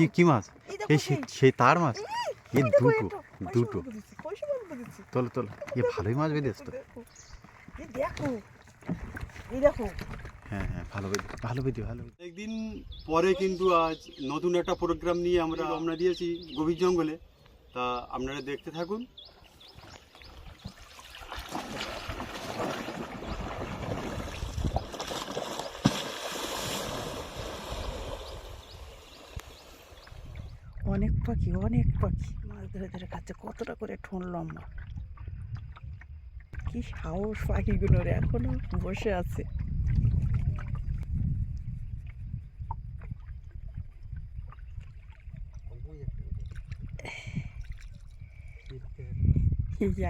কি কি মাছ? এই সেই সেই তার মাছ? এই দুটো দুটো। তোলো তোলো। এ ভালোই মাছ বেঁধেছ তো। দেখো, এই দেখো হ্যাঁ হ্যাঁ ভালো বেঁধে ভালো বেঁধে ভালো একদিন পরে কিন্তু আজ নতুন একটা প্রোগ্রাম নিয়ে আমরা রওনা দিয়েছি গভীর জঙ্গলে। তা আপনারা দেখতে থাকুন। অনেক পাখি অনেক পাখি। মাছ ধরে ধরে খাচ্ছে কতটা করে ঠোন লম্বা কি সাহস পাখিগুলোর এখনও বসে আছে।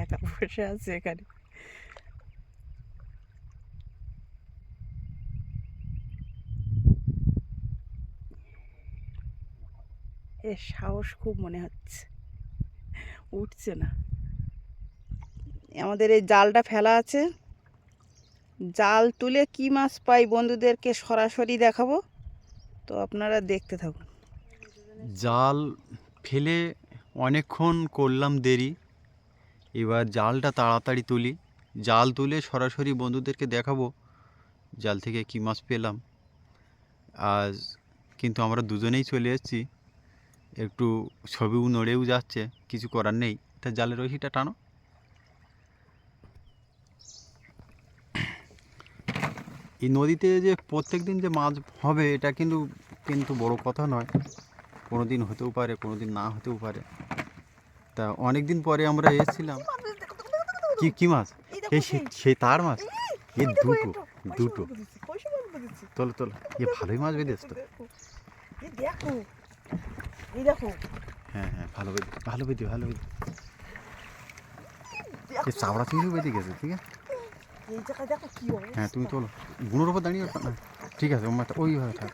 একা বসে আছে এখানে। এর সাহস খুব মনে হচ্ছে। উঠছে না। আমাদের এই জালটা ফেলা আছে। জাল তুলে কি মাছ পাই বন্ধুদেরকে সরাসরি দেখাবো। তো আপনারা দেখতে থাকুন। জাল ফেলে অনেকক্ষণ করলাম দেরি। এবার জালটা তাড়াতাড়ি তুলি। জাল তুলে সরাসরি বন্ধুদেরকে দেখাবো জাল থেকে কী মাছ পেলাম। আজ কিন্তু আমরা দুজনেই চলে এসেছি। একটু ছবিও নড়েও যাচ্ছে কিছু করার নেই। তা জালের রশিটা টানো। এই নদীতে যে প্রত্যেক দিন যে মাছ হবে এটা কিন্তু কিন্তু বড় কথা নয়। কোনো দিন হতেও পারে কোনো দিন না হতেও পারে। তা অনেক দিন পরে আমরা এসেছিলাম। কি কি মাছ? এই সেই তার মাছ? এই দুটো দুটো। তোলো তোলো এ ভালোই মাছ বেঁধেছ তো। দেখো। এই দেখো। হ্যাঁ হ্যাঁ ভালো বেঁধে ভালো বেঁধে ভালো বেঁধে এ চাবড়া চিংড়িও বেঁধে গেছে ঠিক আছে? এই জায়গায় দেখো কি হ্যাঁ তুমি তোলো। গুঁড়োর ওপর দাঁড়িয়ে না ঠিক আছে ওর ওইভাবে থাক।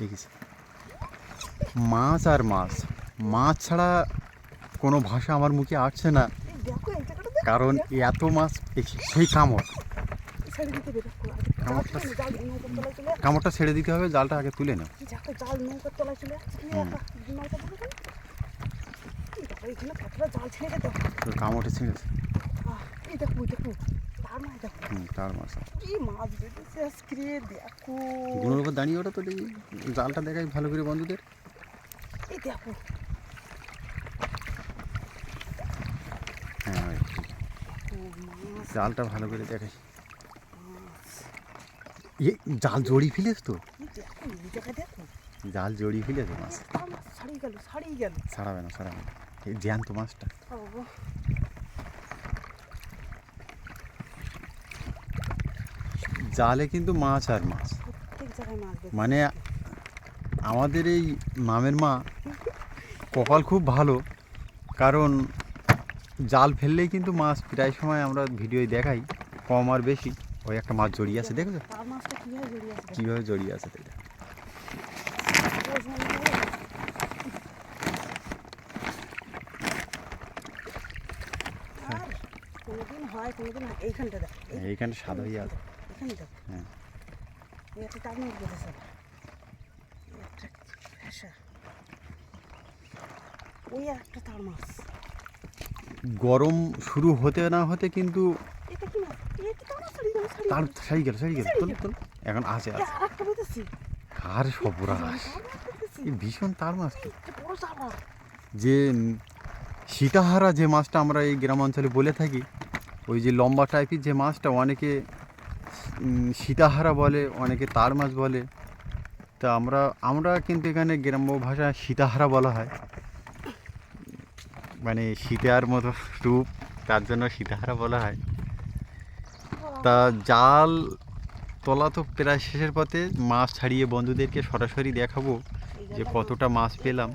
দেখিস। মাছ আর মাছ। মাছ ছাড়া কোনো ভাষা আমার মুখে আসছে না। এই এই কারণ এত মাছ সেই কামড়। কামড়টা জাল নৌকার তলায় চলে কামড়টা ছেড়ে দিতে হবে জালটা আগে তুলে দেখো জাল নৌকার তলায় চলে কামড়টা ছেড়েছে। দাঁড়িয়ে ওটা তো দেখি। জালটা দেখাই ভালো করে বন্ধুদের। এই দেখো। হ্যাঁ জালটা ভালো করে দেখাই। এ জাল জড়িয়ে ফেলেছ তো। জাল জড়িয়ে ফেলেছে মাছ। ছাড়াবে না ছাড়াবে না। এই জ্যান্ত মাছটা। জালে কিন্তু মাছ আর মাছ। মানে আমাদের এই মামের মা কপাল খুব ভালো কারণ জাল ফেললেই কিন্তু মাছ প্রায় সময় আমরা ভিডিওয় দেখাই কম আর বেশি। ওই একটা মাছ জড়িয়ে আছে দেখেছ কীভাবে জড়িয়ে আছে? দেখো। কীভাবে জড়িয়ে আছে দেখো। ওই সময় দেখো। আর কোনোদিন হয়। এইখানটা সাদা হয়ে আছে। হ্যাঁ। গরম শুরু হতে না হতে কিন্তু এটা কি মাছ এই একটা তার মাছ ছাড়িয়ে গেল ছাড়িয়ে তার। সারি গেল সারি গেল। তোল তোল। এখন আছে আছে। আর সবরাস। এই ভীষণ তার মাছ তো। যে সীতাহারা যে মাছটা আমরা এই গ্রাম অঞ্চলে বলে থাকি ওই যে লম্বা টাইপের যে মাছটা অনেকে সীতাহারা বলে অনেকে তার মাছ বলে। তা আমরা আমরা কিন্তু এখানে গ্রাম্য ভাষায় সীতাহারা বলা হয়। মানে সীতার মতো রূপ তার জন্য সীতাহারা বলা হয়। তা জাল তোলা তো প্রায় শেষের পথে মাছ ছাড়িয়ে বন্ধুদেরকে সরাসরি দেখাবো যে কতটা মাছ পেলাম।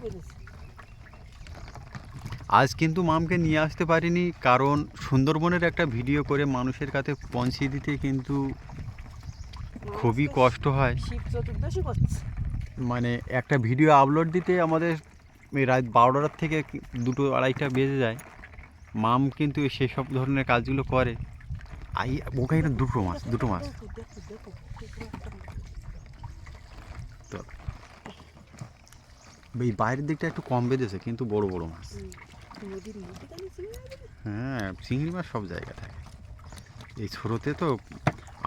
আজ কিন্তু মামকে নিয়ে আসতে পারিনি কারণ সুন্দরবনের একটা ভিডিও করে মানুষের কাছে পৌঁছে দিতে কিন্তু খুবই কষ্ট হয়। মানে একটা ভিডিও আপলোড দিতে আমাদের এই রাত বারোটার থেকে দুটো আড়াইটা বেজে যায়। মাম কিন্তু সেসব ধরনের কাজগুলো করে। আই ওখানে দুটো মাছ দুটো মাছ। তো, এই বাইরের দিকটা একটু কম বেঁধেছে কিন্তু বড় বড় মাছ হ্যাঁ চিংড়ি মাছ সব জায়গায় থাকে এই ছোটোতে তো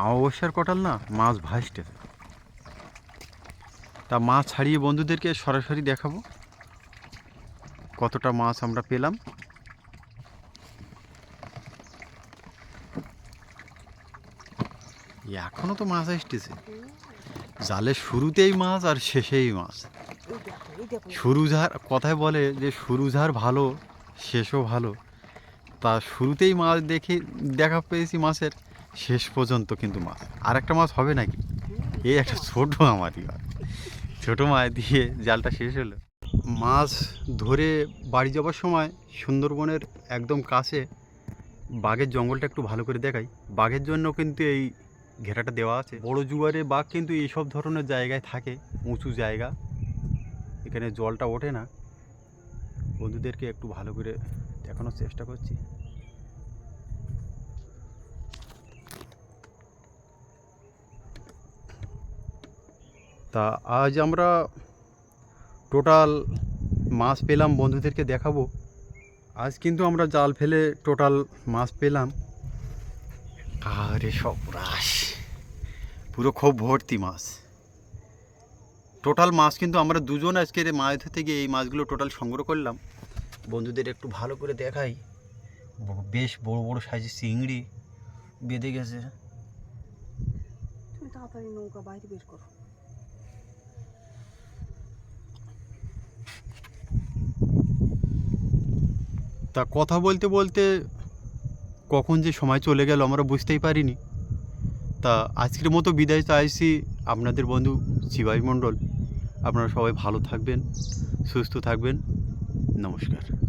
অমাবস্যার কটাল না, মাছ ভাসতে। তা মাছ ছাড়িয়ে বন্ধুদেরকে সরাসরি দেখাবো কতটা মাছ আমরা পেলাম এখনও তো মাছ আসতেছে। জালের শুরুতেই মাছ আর শেষেই মাছ। শুরু ঝাড় কথায় বলে যে শুরু ঝাড় ভালো, শেষও ভালো। তা শুরুতেই মাছ দেখে, দেখা পেয়েছি মাছের, শেষ পর্যন্ত কিন্তু মাছ। আর একটা মাছ হবে নাকি? এই একটা ছোট আমারই মাছ ছোটো মাছ দিয়ে জালটা শেষ হলো। মাছ ধরে বাড়ি যাওয়ার সময় সুন্দরবনের একদম কাছে বাঘের জঙ্গলটা একটু ভালো করে দেখাই। বাঘের জন্য কিন্তু এই ঘেরাটা দেওয়া আছে। বড় জুয়ারে বাঘ কিন্তু এইসব ধরনের জায়গায় থাকে, উঁচু জায়গা। এখানে জলটা ওঠে না। বন্ধুদেরকে একটু ভালো করে দেখানোর চেষ্টা করছি। তা আজ আমরা টোটাল মাছ পেলাম, বন্ধুদেরকে দেখাবো। আজ কিন্তু আমরা জাল ফেলে টোটাল মাছ পেলাম। আরে সব রাস পুরো খুব ভর্তি মাছ। টোটাল মাছ কিন্তু আমরা দুজন আজকের মাছ ধরতে গিয়ে এই মাছগুলো টোটাল সংগ্রহ করলাম। বন্ধুদের একটু ভালো করে দেখাই। বেশ বড় বড় সাইজের চিংড়ি বেঁধে গেছে। তাড়াতাড়ি নৌকা বাইরে বের করো। তা কথা বলতে বলতে কখন যে সময় চলে গেল আমরা বুঝতেই পারিনি। তা আজকের মতো বিদায় চাইছি আপনাদের বন্ধু শিবাই মণ্ডল, আপনারা সবাই ভালো থাকবেন, সুস্থ থাকবেন। নমস্কার।